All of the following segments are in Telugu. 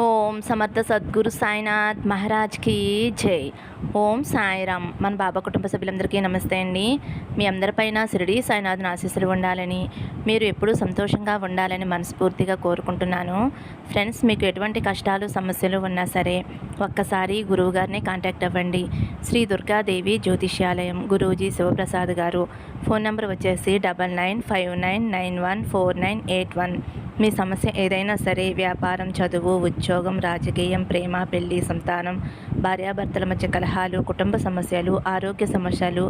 ఓం సమర్థ సద్గురు సాయినాథ్ మహారాజ్కి జై. ఓం సాయిరామ్. మన బాబా కుటుంబ సభ్యులందరికీ నమస్తే అండి. మీ అందరిపైన షిరిడి సాయినాథ్ ఆశీస్సులు ఉండాలని మీరు ఎప్పుడూ సంతోషంగా ఉండాలని మనస్ఫూర్తిగా కోరుకుంటున్నాను. ఫ్రెండ్స్ మీకు ఎటువంటి కష్టాలు సమస్యలు ఉన్నా సరే ఒక్కసారి గురువు గారిని కాంటాక్ట్ అవ్వండి. శ్రీ దుర్గాదేవి జ్యోతిష్యాలయం గురూజీ శివప్రసాద్ గారు. ఫోన్ నెంబర్ వచ్చేసి double nine five nine nine one four nine eight one. మీ సమస్య ఏదైనా సరే వ్యాపారం చదువు ఉద్యోగం ఉద్యోగం రాజకీయం ప్రేమ పెళ్ళి సంతానం భార్యాభర్తల మధ్య కలహాలు కుటుంబ సమస్యలు ఆరోగ్య సమస్యలు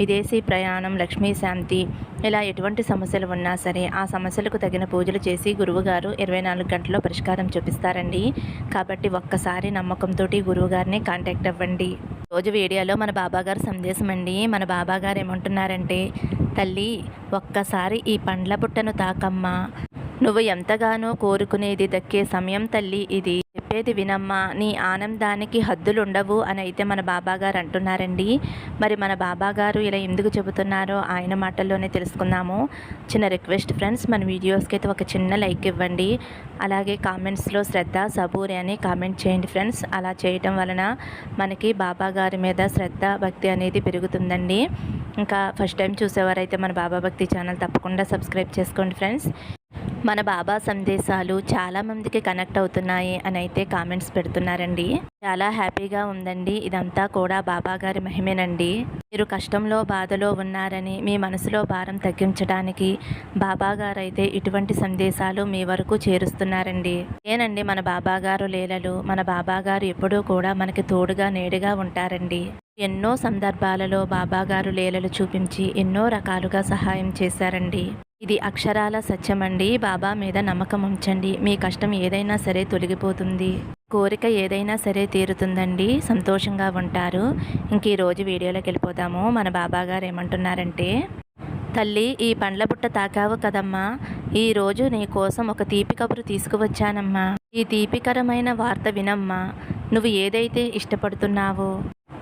విదేశీ ప్రయాణం లక్ష్మీ శాంతి ఇలా ఎటువంటి సమస్యలు ఉన్నా సరే ఆ సమస్యలకు తగిన పూజలు చేసి గురువుగారు ఇరవై నాలుగు గంటల్లో పరిష్కారం చూపిస్తారండి. కాబట్టి ఒక్కసారి నమ్మకంతో గురువుగారిని కాంటాక్ట్ అవ్వండి. రోజు వీడియోలో మన బాబాగారు సందేశం అండి. మన బాబాగారు ఏమంటున్నారంటే తల్లి ఒక్కసారి ఈ పండ్ల బుట్టను తాకమ్మా. నువ్వు ఎంతగానో కోరుకునేది దక్కే సమయం తల్లి ఇది. చెప్పేది వినమ్మా నీ ఆనందానికి హద్దులుండవు అని అయితే మన బాబాగారు అంటున్నారండి. మరి మన బాబాగారు ఇలా ఎందుకు చెబుతున్నారో ఆయన మాటల్లోనే తెలుసుకుందాము. చిన్న రిక్వెస్ట్ ఫ్రెండ్స్ మన వీడియోస్కి అయితే ఒక చిన్న లైక్ ఇవ్వండి. అలాగే కామెంట్స్లో శ్రద్ధ సబూరి అని కామెంట్ చేయండి ఫ్రెండ్స్. అలా చేయటం వలన మనకి బాబా గారి మీద శ్రద్ధ భక్తి అనేది పెరుగుతుందండి. ఇంకా ఫస్ట్ టైం చూసేవారైతే మన బాబా భక్తి ఛానల్ తప్పకుండా సబ్స్క్రైబ్ చేసుకోండి ఫ్రెండ్స్. మన బాబా సందేశాలు చాలా మందికి కనెక్ట్ అవుతున్నాయి అని అయితే కామెంట్స్ పెడుతున్నారండి. చాలా హ్యాపీగా ఉందండి. ఇదంతా కూడా బాబా గారి మహిమేనండి. మీరు కష్టంలో బాధలో ఉన్నారని మీ మనసులో భారం తగ్గించడానికి బాబా గారు అయితే ఇటువంటి సందేశాలు మీ వరకు చేరుస్తున్నారండి. ఏనండి మన బాబా గారు లీలలు మన బాబా గారు ఎప్పుడూ కూడా మనకి తోడుగా నేడుగా ఉంటారండి. ఎన్నో సందర్భాలలో బాబాగారు లీలలు చూపించి ఎన్నో రకాలుగా సహాయం చేశారండి. ఇది అక్షరాల సత్యమండి. బాబా మీద నమ్మకం ఉంచండి. మీ కష్టం ఏదైనా సరే తొలగిపోతుంది. కోరిక ఏదైనా సరే తీరుతుందండి. సంతోషంగా ఉంటారు. ఇంక ఈరోజు వీడియోలోకి వెళ్ళిపోదాము. మన బాబా గారు ఏమంటున్నారంటే తల్లి ఈ పండ్ల బుట్ట తాకావు కదమ్మా. ఈ రోజు నీ కోసం ఒక తీపి కబురు తీసుకువచ్చానమ్మా. ఈ తీపికరమైన వార్త వినమ్మా. నువ్వు ఏదైతే ఇష్టపడుతున్నావో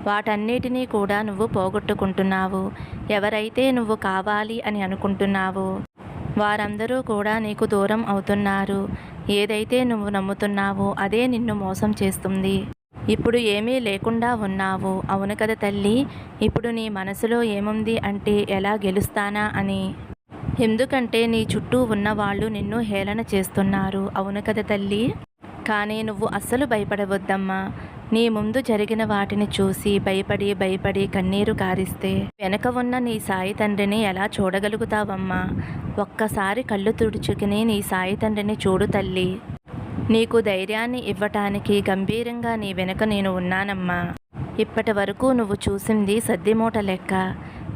వాటన్నిటినీ కూడా నువ్వు పోగొట్టుకుంటున్నావు. ఎవరైతే నువ్వు కావాలి అని అనుకుంటున్నావో వారందరూ కూడా నీకు దూరం అవుతున్నారు. ఏదైతే నువ్వు నమ్ముతున్నావో అదే నిన్ను మోసం చేస్తుంది. ఇప్పుడు ఏమీ లేకుండా ఉన్నావు. అవును కదా తల్లి? ఇప్పుడు నీ మనసులో ఏముంది అంటే ఎలా గెలుస్తానా అని. ఎందుకంటే నీ చుట్టూ ఉన్నవాళ్ళు నిన్ను హేళన చేస్తున్నారు. అవును కదా తల్లి? కానీ నువ్వు అస్సలు భయపడవద్దమ్మా. నీ ముందు జరిగిన వాటిని చూసి భయపడి భయపడి కన్నీరు కారిస్తే వెనక ఉన్న నీ సాయి తండ్రిని ఎలా చూడగలుగుతావమ్మా? ఒక్కసారి కళ్ళు తుడుచుకుని నీ సాయి తండ్రిని చూడు తల్లి. నీకు ధైర్యాన్ని ఇవ్వటానికి గంభీరంగా నీ వెనుక నేను ఉన్నానమ్మా. ఇప్పటి వరకు నువ్వు చూసింది సద్దిమూట లెక్క.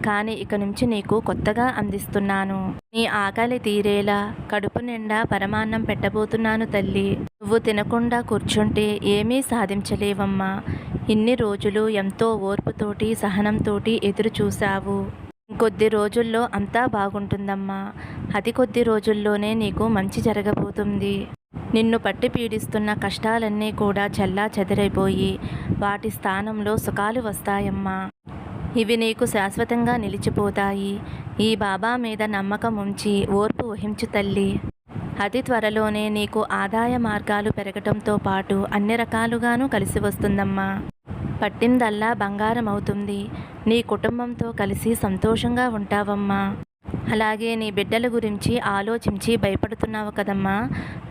కానీ ఇక నుంచి నీకు కొత్తగా అందిస్తున్నాను. నీ ఆకలి తీరేలా కడుపు నిండా పరమాన్నం పెట్టబోతున్నాను తల్లి. నువ్వు తినకుండా కూర్చుంటే ఏమీ సాధించలేవమ్మా. ఇన్ని రోజులు ఎంతో ఓర్పుతోటి సహనంతోటి ఎదురు చూశావు. కొద్ది రోజుల్లో అంతా బాగుంటుందమ్మా. అతి కొద్ది రోజుల్లోనే నీకు మంచి జరగబోతుంది. నిన్ను పట్టి పీడిస్తున్న కష్టాలన్నీ కూడా చల్లా చెదరైపోయి వాటి స్థానంలో సుఖాలు వస్తాయమ్మా. ఇవి నీకు శాశ్వతంగా నిలిచిపోతాయి. ఈ బాబా మీద నమ్మకం ఉంచి ఓర్పు వహించు తల్లి. అతి త్వరలోనే నీకు ఆదాయ మార్గాలు పెరగటంతో పాటు అన్ని రకాలుగాను కలిసి వస్తుందమ్మా. పట్టిందల్లా బంగారం అవుతుంది నీ కుటుంబంతో కలిసి సంతోషంగా ఉంటావమ్మా. అలాగే నీ బిడ్డల గురించి ఆలోచించి భయపడుతున్నావు కదమ్మా.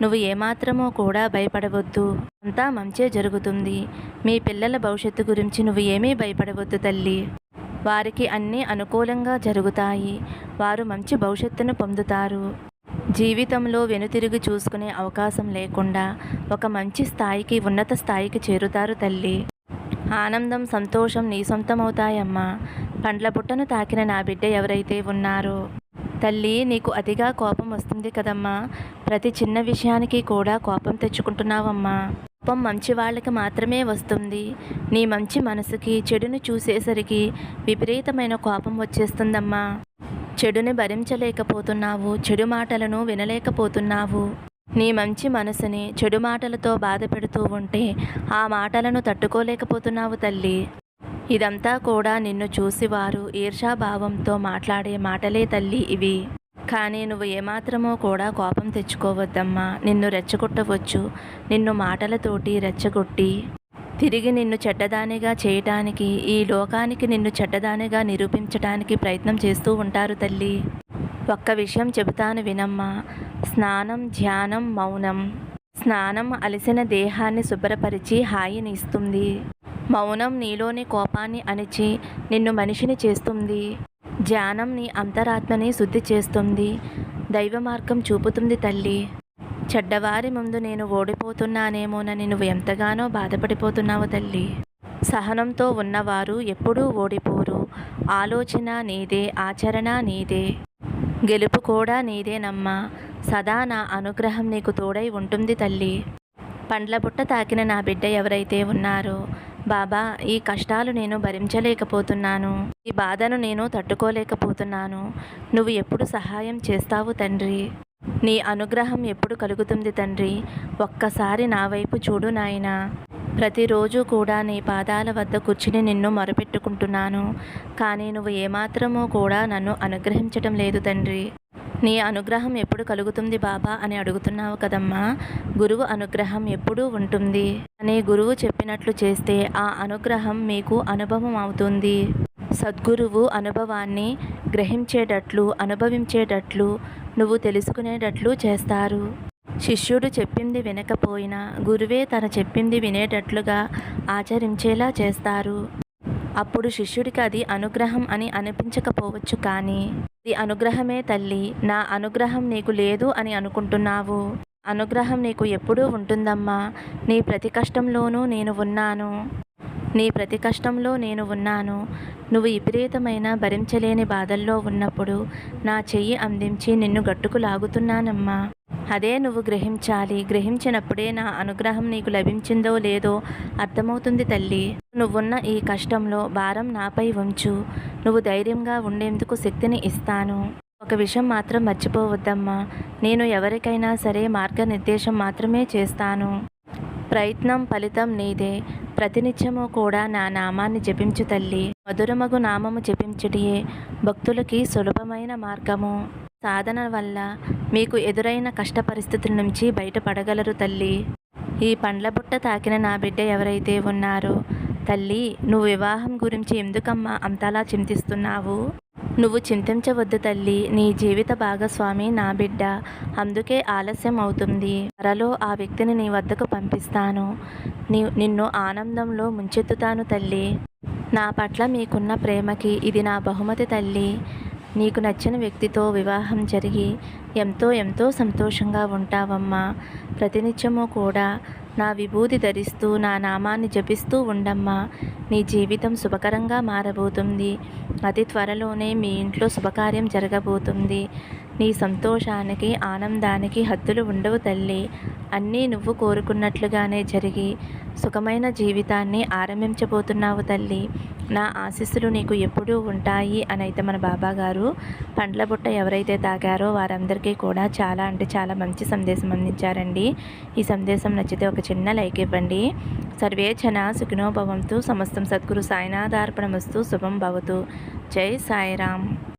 నువ్వు ఏమాత్రమో కూడా భయపడవద్దు. అంతా మంచే జరుగుతుంది. మీ పిల్లల భవిష్యత్తు గురించి నువ్వు ఏమీ భయపడవద్దు తల్లి. వారికి అన్నీ అనుకూలంగా జరుగుతాయి. వారు మంచి భవిష్యత్తును పొందుతారు. జీవితంలో వెనుతిరిగి చూసుకునే అవకాశం లేకుండా ఒక మంచి స్థాయికి ఉన్నత స్థాయికి చేరుతారు తల్లి. ఆనందం సంతోషం నీ సొంతమవుతాయమ్మా. పండ్ల పుట్టను తాకిన నా బిడ్డ ఎవరైతే ఉన్నారో. తల్లి నీకు అతిగా కోపం వస్తుంది కదమ్మా. ప్రతి చిన్న విషయానికి కూడా కోపం తెచ్చుకుంటున్నావమ్మా. కోపం మంచి వాళ్ళకి మాత్రమే వస్తుంది. నీ మంచి మనసుకి చెడును చూసేసరికి విపరీతమైన కోపం వచ్చేస్తుందమ్మా. చెడుని భరించలేకపోతున్నావు చెడు మాటలను వినలేకపోతున్నావు. నీ మంచి మనసుని చెడు మాటలతో బాధ పెడుతూ ఉంటే ఆ మాటలను తట్టుకోలేకపోతున్నావు తల్లి. ఇదంతా కూడా నిన్ను చూసి వారు ఈర్షాభావంతో మాట్లాడే మాటలే తల్లి ఇవి. కానీ నువ్వు ఏమాత్రమో కూడా కోపం తెచ్చుకోవద్దమ్మా. నిన్ను రెచ్చగొట్టవచ్చు. నిన్ను మాటలతోటి రెచ్చగొట్టి తిరిగి నిన్ను చెడ్డదానిగా చేయటానికి ఈ లోకానికి నిన్ను చెడ్డదానిగా నిరూపించటానికి ప్రయత్నం చేస్తూ ఉంటారు తల్లి. ఒక్క విషయం చెబుతాను వినమ్మా. స్నానం ధ్యానం మౌనం. స్నానం అలసిన దేహాన్ని శుభ్రపరిచి హాయిని ఇస్తుంది. మౌనం నీలోని కోపాన్ని అణిచి నిన్ను మనిషిని చేస్తుంది. ధ్యానం నీ అంతరాత్మని శుద్ధి చేస్తుంది. దైవ మార్గం చూపుతుంది తల్లి. చెడ్డవారి ముందు నేను ఓడిపోతున్నానేమోనని నువ్వు ఎంతగానో బాధపడిపోతున్నావు తల్లి. సహనంతో ఉన్నవారు ఎప్పుడూ ఓడిపోరు. ఆలోచన నీదే ఆచరణ నీదే. గెలుపు కూడా నీదేనమ్మా సదా నా అనుగ్రహం నీకు తోడై ఉంటుంది తల్లి. పండ్ల బుట్ట తాకిన నా బిడ్డ ఎవరైతే ఉన్నారో బాబా ఈ కష్టాలు నేను భరించలేకపోతున్నాను. ఈ బాధను నేను తట్టుకోలేకపోతున్నాను. నువ్వు ఎప్పుడు సహాయం చేస్తావు తండ్రి? నీ అనుగ్రహం ఎప్పుడు కలుగుతుంది తండ్రి? ఒక్కసారి నా వైపు చూడు నాయనా. ప్రతిరోజు కూడా నీ పాదాల వద్ద కూర్చుని నిన్ను మొరపెట్టుకుంటున్నాను. కానీ నువ్వు ఏమాత్రమూ కూడా నన్ను అనుగ్రహించటం లేదు తండ్రి. నీ అనుగ్రహం ఎప్పుడు కలుగుతుంది బాబా అని అడుగుతున్నావు కదమ్మా. గురువు అనుగ్రహం ఎప్పుడూ ఉంటుంది. అని గురువు చెప్పినట్లు చేస్తే ఆ అనుగ్రహం మీకు అనుభవం అవుతుంది. సద్గురువు అనుభవాన్ని గ్రహించేటట్లు అనుభవించేటట్లు నువ్వు తెలుసుకునేటట్లు చేస్తారు. శిష్యుడు చెప్పింది వినకపోయినా గురువే తన చెప్పింది వినేటట్లుగా ఆచరించేలా చేస్తారు. అప్పుడు శిష్యుడికి అది అనుగ్రహం అని అనిపించకపోవచ్చు కానీ ఇది అనుగ్రహమే తల్లి నా అనుగ్రహం నీకు లేదు అని అనుకుంటున్నావు. అనుగ్రహం నీకు ఎప్పుడూ ఉంటుందమ్మా. నీ ప్రతి కష్టంలోనూ నేను ఉన్నాను. నీ ప్రతి కష్టంలో నేను ఉన్నాను. నువ్వు విపరీతమైన భరించలేని బాధల్లో ఉన్నప్పుడు నా చెయ్యి అందించి నిన్ను గట్టుకు లాగుతున్నానమ్మా. అదే నువ్వు గ్రహించాలి. గ్రహించినప్పుడే నా అనుగ్రహం నీకు లభించిందో లేదో అర్థమవుతుంది తల్లి. నువ్వున్న ఈ కష్టంలో భారం నాపై ఉంచు. నువ్వు ధైర్యంగా ఉండేందుకు శక్తిని ఇస్తాను. ఒక విషయం మాత్రం మర్చిపోవద్దమ్మా. నేను ఎవరికైనా సరే మార్గనిర్దేశం మాత్రమే చేస్తాను. ప్రయత్నం ఫలితం నీదే. ప్రతినిత్యము కూడా నా నామాన్ని జపించు తల్లి. మధురమగు నామము జపించుటియే. భక్తులకి సులభమైన మార్గము. సాధన వల్ల మీకు ఎదురైన కష్ట పరిస్థితుల నుంచి బయటపడగలరు తల్లి. ఈ పండ్ల బుట్ట తాకిన నా బిడ్డ ఎవరైతే ఉన్నారో తల్లి నువ్వు వివాహం గురించి ఎందుకమ్మా అంతలా చింతిస్తున్నావు? నువ్వు చింతించవద్దు తల్లి నీ జీవిత భాగస్వామి నా బిడ్డ. అందుకే ఆలస్యం అవుతుంది. త్వరలో ఆ వ్యక్తిని నీ వద్దకు పంపిస్తాను. నీ నిన్ను ఆనందంలో ముంచెత్తుతాను తల్లి. నా పట్ల మీకున్న ప్రేమకి ఇది నా బహుమతి తల్లి. నీకు నచ్చిన వ్యక్తితో వివాహం జరిగి ఎంతో ఎంతో సంతోషంగా ఉంటావమ్మా. ప్రతినిత్యము కూడా నా విభూతి ధరిస్తూ నా నామాన్ని జపిస్తూ ఉండమ్మా. నీ జీవితం శుభకరంగా మారబోతుంది. అతి త్వరలోనే మీ ఇంట్లో శుభకార్యం జరగబోతుంది. నీ సంతోషానికి ఆనందానికి హద్దులు ఉండవు తల్లి. అన్నీ నువ్వు కోరుకున్నట్లుగానే జరిగి సుఖమైన జీవితాన్ని ఆరంభించబోతున్నావు తల్లి. నా ఆశీస్సులు నీకు ఎప్పుడూ ఉంటాయి అని అయితే మన బాబా గారు పండ్ల బుట్ట ఎవరైతే తాగారో వారందరికీ కూడా చాలా అంటే చాలా మంచి సందేశం అందించారండి. ఈ సందేశం నచ్చితే ఒక చిన్న లైక్ ఇవ్వండి. సర్వే జన సమస్తం సద్గురు సాయినాథార్పణమస్తు. శుభం భవతు. జై సాయిరామ్.